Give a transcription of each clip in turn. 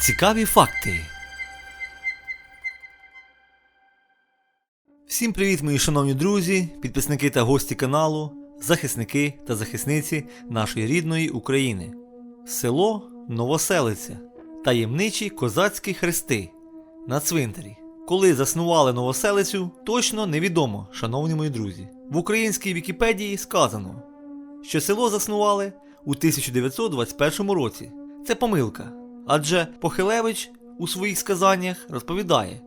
Цікаві факти. Всім привіт, мої шановні друзі, підписники та гості каналу, захисники та захисниці нашої рідної України. Село Новоселиця. Таємничі козацькі хрести на цвинтарі. Коли заснували новоселицю, точно невідомо, шановні мої друзі. В українській Вікіпедії сказано, що село заснували у 1921 році. Це помилка. Адже Похилевич у своїх сказаннях розповідає,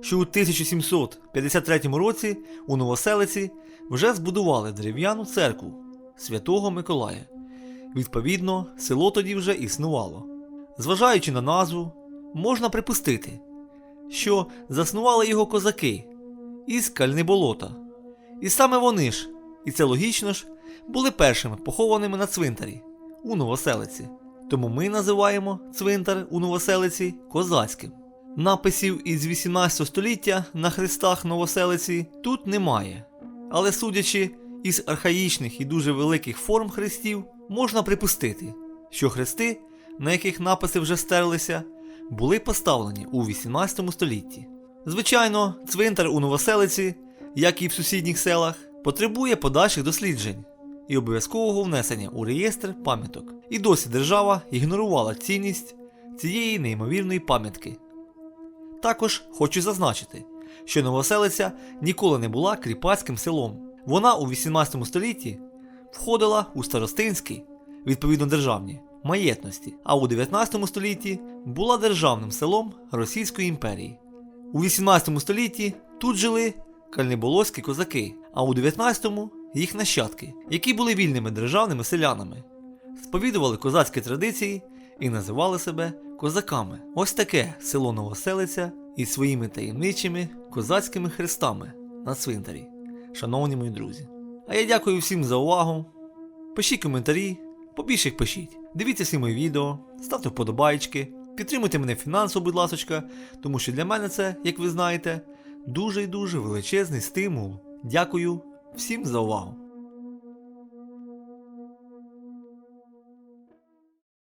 що у 1753 році у Новоселиці вже збудували дерев'яну церкву Святого Миколая. Відповідно, село тоді вже існувало. Зважаючи на назву, можна припустити, що заснували його козаки із Кальниболота. І саме вони ж, і це логічно ж, були першими похованими на цвинтарі у Новоселиці. Тому ми називаємо цвинтар у Новоселиці козацьким. Написів із 18 століття на хрестах Новоселиці тут немає. Але судячи із архаїчних і дуже великих форм хрестів, можна припустити, що хрести, на яких написи вже стерлися, були поставлені у 18 столітті. Звичайно, цвинтар у Новоселиці, як і в сусідніх селах, потребує подальших досліджень і обов'язкового внесення у реєстр пам'яток. І досі держава ігнорувала цінність цієї неймовірної пам'ятки. Також хочу зазначити, що Новоселиця ніколи не була кріпацьким селом. Вона у 18 столітті входила у старостинські, відповідно державні, маєтності, а у 19 столітті була державним селом Російської імперії. У 18 столітті тут жили кальниболоські козаки, а у 19-му їх нащадки, які були вільними державними селянами, сповідували козацькі традиції і називали себе козаками. Ось таке село Новоселиця із своїми таємничими козацькими хрестами на цвинтарі. Шановні мої друзі. А я дякую всім за увагу. Пишіть коментарі, побільше їх пишіть. Дивіться всі мої відео, ставте вподобайки, підтримуйте мене фінансово, будь ласочка, тому що для мене це, як ви знаєте, дуже і дуже величезний стимул. Дякую всім за увагу.